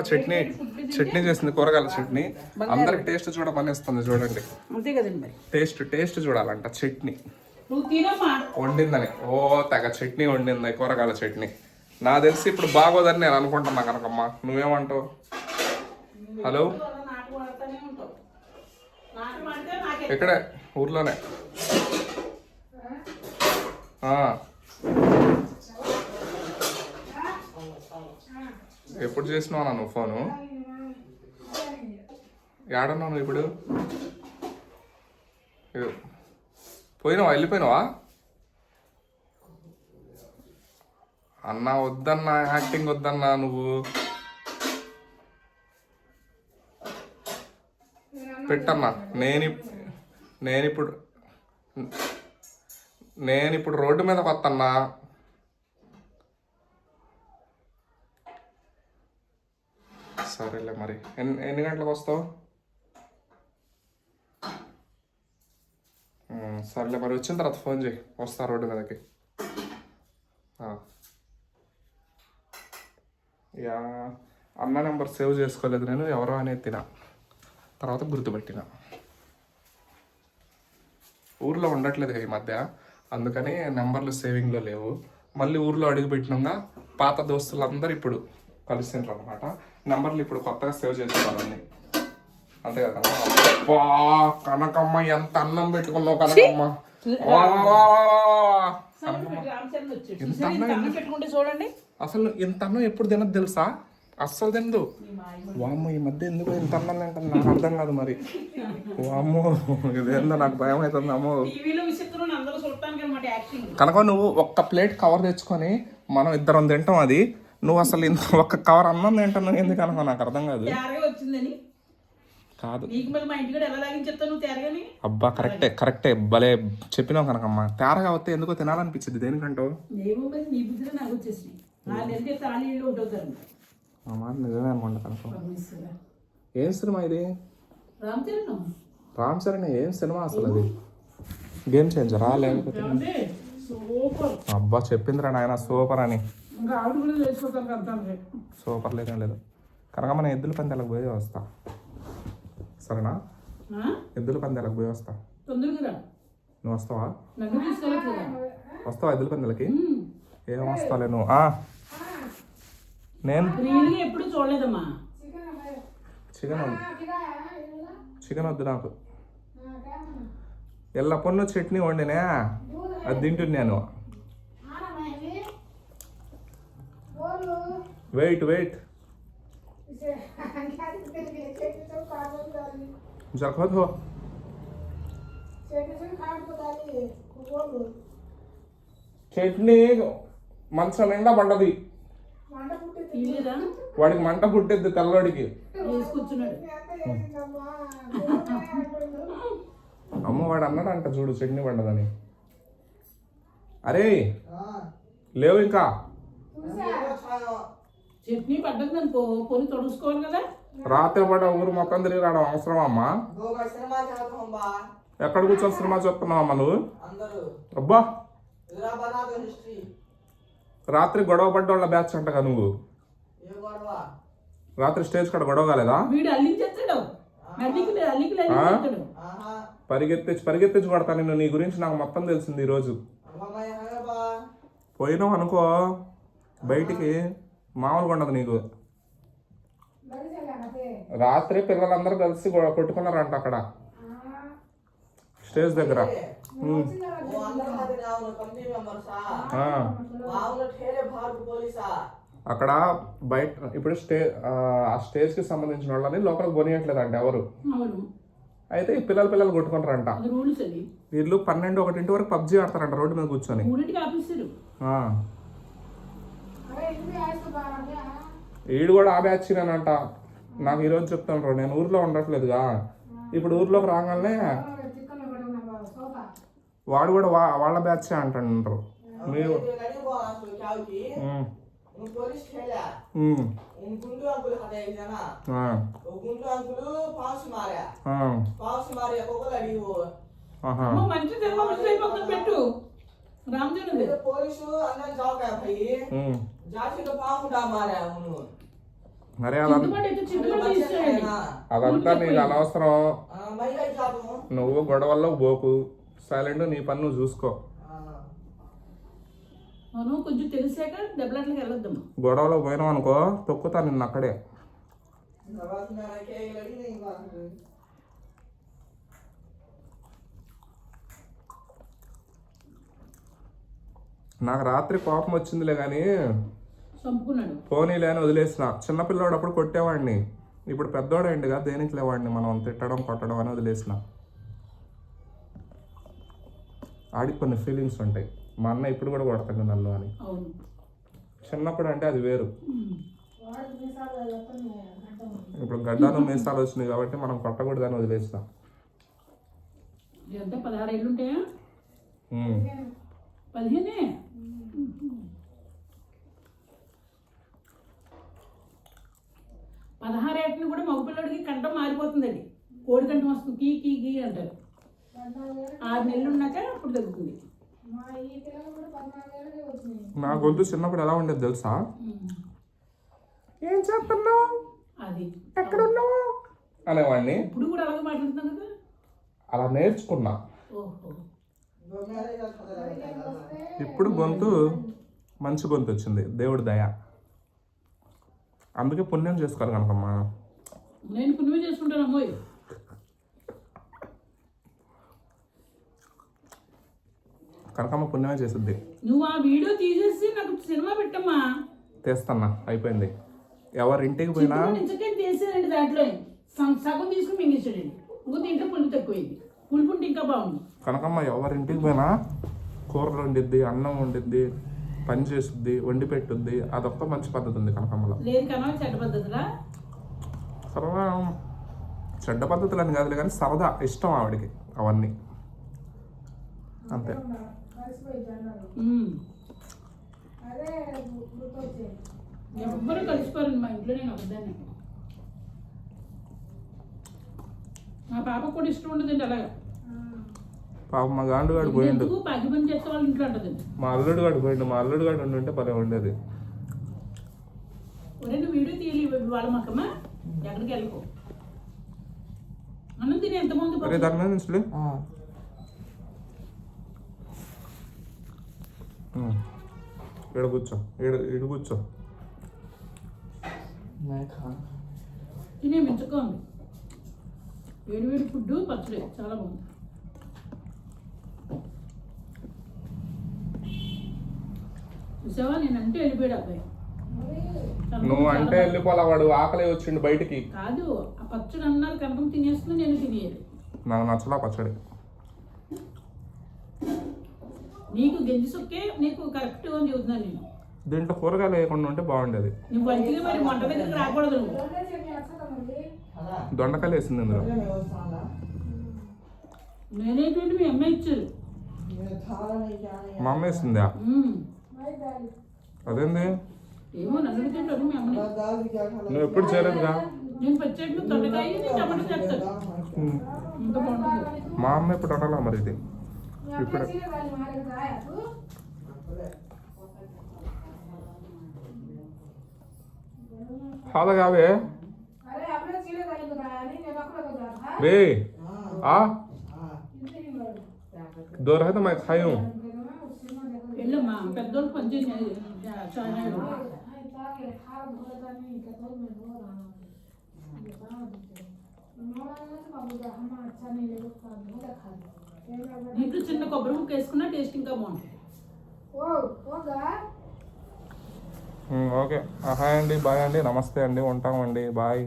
చట్నీ చట్నీ చేసింది కూరగాయల చట్నీ. అందరికి టేస్ట్ చూడమని ఇస్తుంది చూడండి. అంతే కదండి మరి. టేస్ట్ టేస్ట్ చూడాలంట చట్నీ. వండిందని. ఓ తెగ చట్నీ వండింది కూరగాయల చట్నీ. నా తెలిసి ఇప్పుడు బాగోదని నేను అనుకుంటున్నా కనకమ్మ. నువ్వేమంటావు? హలో? ఇక్కడే ఊర్లోనే. ఎప్పుడు చేసినావు నువ్వు ఫోను? ఏడన్నావు నువ్వు ఇప్పుడు? పోయినావా? వెళ్ళిపోయినావా? అన్నా వద్దన్నా యాక్టింగ్ వద్దన్నా నువ్వు. పెట్టన్నా నేను ఇప్- నేను ఇప్పుడు నేను ఇప్పుడు రోడ్డు మీద వస్తన్నా సరేలే మరి. ఎన్ని ఎన్ని గంటలకు వస్తావు? సరేలే మరి వచ్చిన తర్వాత ఫోన్ చేయి. వస్తా రోడ్డు మీదకి. యా అన్న నెంబర్ సేవ్ చేసుకోలేదు నేను ఎవరో అనేది తిన తర్వాత గుర్తుపెట్టిన. ఊర్లో ఉండట్లేదు ఈ మధ్య. అందుకని నెంబర్లు సేవింగ్లో లేవు. మళ్ళీ ఊర్లో అడుగు పెట్టినాక పాత దోస్తులందరూ ఇప్పుడు కలిసిండ్రు అనమాట నెంబర్లు ఇప్పుడు కొత్తగా సేవ్ చేసుకోవాలని అంతే కదా వా కనకమ్మ ఎంత అన్నం పెట్టుకున్నావు కనకమ్మ? ఎంత అన్నం పెట్టుకుంటే చూడండి. అసలు ఇంత అన్నం ఎప్పుడు తినదు తెలుసా? అస్సలు తినదు. వామ్మో ఈ మధ్య ఎందుకు ఇంత అన్నం తింటాను నాకు అర్థం కాదు మరి. వామ్మో ఇదేందో నాకు భయం అవుతుంది అమ్మో. కనుక నువ్వు ఒక్క ప్లేట్ కవర్ తెచ్చుకొని మనం ఇద్దరం తింటాం అది. నువ్వు అసలు ఇంత ఒక్క కవర్ అన్నం తింటున్నావు ఎందుకు అనుకో నాకు అర్థం కాదు. కాదు. అబ్బా కరెక్టే కరెక్టే. భలే చెప్పినావు కనకమ్మ. తేరగా వస్తే ఎందుకో తినాలనిపించింది దేనికంటో? నిజమే అనుకుంటా కనకమ్మ ఏం సినిమా ఇది? రామ్ చరణ్ ఏం సినిమా అసలు అది? గేమ్ చేంజరా లేకపోతే? అబ్బా చెప్పిందిరా నాయన సూపర్ అని. ఇంకా ఆవిడ కూడా చేసుకోతారు కదా సూపర్ లేదేం లేదు. కనుక మన ఎద్దుల పందాలకు పోయి వస్తా. సరేనా? ఎద్దుల పందాలకు పోయి వస్తా. తొందరగా. నువ్వు వస్తావా? వస్తావా ఎద్దుల పందాలకి? ఏం వస్తాలే నువ్వు. నేను ఎప్పుడు చూడలేదమ్మా. చికెన్ వద్దు. చికెన్ వద్దు నాకు. ఎల్ల పొన్ను చట్నీ వండినా? అది తింటున్నాను వెయిట్ వెయిట్ చట్నీ మంచం నిండా పండది. వాడికి మంట పుట్టిద్ది తెల్లవాడికి. అమ్మ వాడు అన్నాడంట చూడు చట్నీ పండదని. అరే లేవు ఇంకా. చట్నీ పడ్డది అనుకో పొని తొడుచుకోవాలి కదా? రాత్రి పడ ఊరు మొత్తం తిరిగి రావడం అవసరమా అమ్మా. ఎక్కడ కూర్చొని సినిమా చూస్తున్నావు అమ్మ నువ్వు? అందరూ. అబ్బా. రాత్రి గొడవ పడ్డోళ్ళ బ్యాచ్ అంటగా నువ్వు? ఏ గొడవ? రాత్రి స్టేజ్ కాడ గొడవ కాలేదా? పరిగెత్తించి పరిగెత్తించి కొడతా నిన్ను. నీ గురించి నాకు మొత్తం తెలిసింది ఈరోజు. పోయినావు అనుకో బయటికి. మామూలుగా ఉండదు నీకు. రాత్రి పిల్లలందరూ కలిసి కొట్టుకున్నారంట అక్కడ. స్టేజ్ దగ్గర. అక్కడ బయట ఇప్పుడు స్టే ఆ స్టేజ్కి సంబంధించిన వాళ్ళని లోపలికి కొనియట్లేదంట ఎవరు. అయితే పిల్లలు పిల్లలు కొట్టుకుంటారంట. వీళ్ళు పన్నెండు ఒకటింటి వరకు పబ్జీ ఆడతారంట రోడ్డు మీద కూర్చొని. వీడు కూడా ఆ బ్యాచ్ అంట నాకు ఈరోజు చెప్తాను నేను ఊర్లో ఉండట్లేదుగా. ఇప్పుడు ఊర్లోకి రాగానే వాడు కూడా వా వాళ్ళ బ్యాచ్ అంటారు మీరు మంచి పెట్టు. రామచంద్ర ये पुलिस अंदर जाओ क्या भाई ఉమ్, जाति तो पांच उठा मारा उन्होंने మరే అదంతా చింతపండు అయితే చింతపండు తీసేయండి అదంతా నీకు అనవసరం మైగా జాబు నువ్వు గొడవల్లో పోకు సైలెంట్ నీ పని నువ్వు చూసుకో మనం కొంచెం తెలిసాక దెబ్బలాట్లకి వెళ్ళొద్దమ్మా గొడవలో పోయినావు అనుకో తొక్కుతా నిన్ను అక్కడే నాకు రాత్రి కోపం వచ్చిందిలే కానీ పోనీలే అని వదిలేసిన. చిన్నపిల్లోడు అప్పుడు కొట్టేవాడిని. ఇప్పుడు పెద్దోడైందిగా దేనికి లేవాడిని మనం తిట్టడం కొట్టడం అని వదిలేసిన. ఆడికి కొన్ని ఫీలింగ్స్ ఉంటాయి. మా అన్న ఇప్పుడు కూడా కొడతాడు నన్ను అని. చిన్నప్పుడు అంటే అది వేరు. ఇప్పుడు గడ్డాలు మీసాలు వచ్చినాయి కాబట్టి మనం కొట్టకూడదని వదిలేసిన. ఎంత పదహారు ఏళ్ళు ఉంటాయా. పదిహేనే? పదహారు ఏటని కూడా మగపిల్లడికి కంఠం మారిపోతుందండి. కోడి కంఠం వస్తుంది. కీ కీ కీ అంటారు. ఆరు నెలలు ఉన్నాక అప్పుడు తగ్గుతుంది. నా గొంతు చిన్నప్పుడు ఎలా ఉండేది తెలుసా? ఏం చేస్తున్నావు? అది. ఎక్కడున్నావు? అనేవాడిని. ఇప్పుడు కూడా అలాగే మాట్లాడుతున్నాం కదా? అలా నేర్చుకున్నా. ఓహో. ఇప్పుడు గొంతు మంచి గొంతు వచ్చింది. దేవుడి దయ. అందుకే పుణ్యం చేసుకోవాలి కనుకమ్మా. నేను పుణ్యమే చేసుకుంటాను అమ్మోయ్. కనకమ్మ పుణ్యమే చేసిద్ది. నువ్వు ఆ వీడియో తీసేసి నాకు సినిమా పెట్టమ్మా. తీస్తన్నా అయిపోయింది. ఎవరింటికి పోయినా చిత్రం నిజంగా తీసేయండి దాంట్లో? సగం- తీసుకుని మింగేసాడండి ఇంకో దీంట్లో పులుపు తక్కువైంది. పులుపు ఉంటే ఇంకా బాగుంది. కనకమ్మ ఎవరింటికి పోయినా కూరలు వండిద్ది అన్నం వండిద్ది పని చేసిద్ది వండి పెట్టుద్ది అదొక్క మంచి పద్ధతి ఉంది కనకమ్మలో. లేదు చెడ్డ పద్ధతిలా? సరదా చెడ్డ పద్ధతులు అని కాదులే కానీ సరదా ఇష్టం ఆవిడకి అవన్నీ. అంతే. ఎవ్వరూ కలిసిపోరండి మా ఇంట్లో నేను ఒకదాన్ని మా పాపకు కూడా ఇష్టం ఉండదండి అలాగా. పాప మా గాండు గాడు పోయిండు. ఎందుకు పగి పని చేస్తే వాళ్ళ ఇంట్లో ఉంటుందండి మా అల్లుడు గాడు పోయిండు. మా అల్లుడు గాడు ఉండి ఉంటే పదే ఉండేది. నువ్వు వీడియో తీయాలి వాళ్ళ మక్కమ్మా ఎక్కడికి వెళ్ళకో. అన్నం తిని ఎంతమంది అరే దాని మీద నుంచి లే. ఉమ్. ఈడ కూర్చో. ఈడ ఈడ కూర్చో. తినే మించగా ఉంది వేడి వేడి ఫుడ్ పచ్చడి. చాలా బాగుంది. చూసావా? నేనంటే వెళ్ళిపోయాడు అబ్బాయి. నువ్వు అంటే. వెళ్ళిపోలే వాడు ఆకలి వచ్చిండు బయటికి. కాదు ఆ పచ్చడి అన్నారు కనకం తినేస్తున్నా నేను తినేయాలి నాకు నచ్చలా పచ్చడి. నీకు గెంజి సొక్కే నీకు కరెక్ట్ అని చెబుతున్నాను నేను. దీంట్లో కూరగాయలు వేయకుండా ఉంటే బాగుండేది. నువ్వు మరి వంట దగ్గరికి రాకూడదు నువ్వు. దొండకాయలు వేసింది నేనేంటంటే మీ అమ్మ వేసిందా. అదేంది? నువ్వు ఎప్పుడు చేయలేదుగా? మా అమ్మ ఇప్పుడు వండాలా మరి ఇది? ఇప్పుడు. కాదా కావే बे आ దొరహత మై ఖాయం ఎల్లమ్మ చిన్న కొబ్బరి ముక్క వేసుకున్నా టేస్ట్ ఇంకా బాగుంటుంది. ఓకే. హాయ్ అండి బాయ్ అండి నమస్తే అండి ఉంటామండి బాయ్.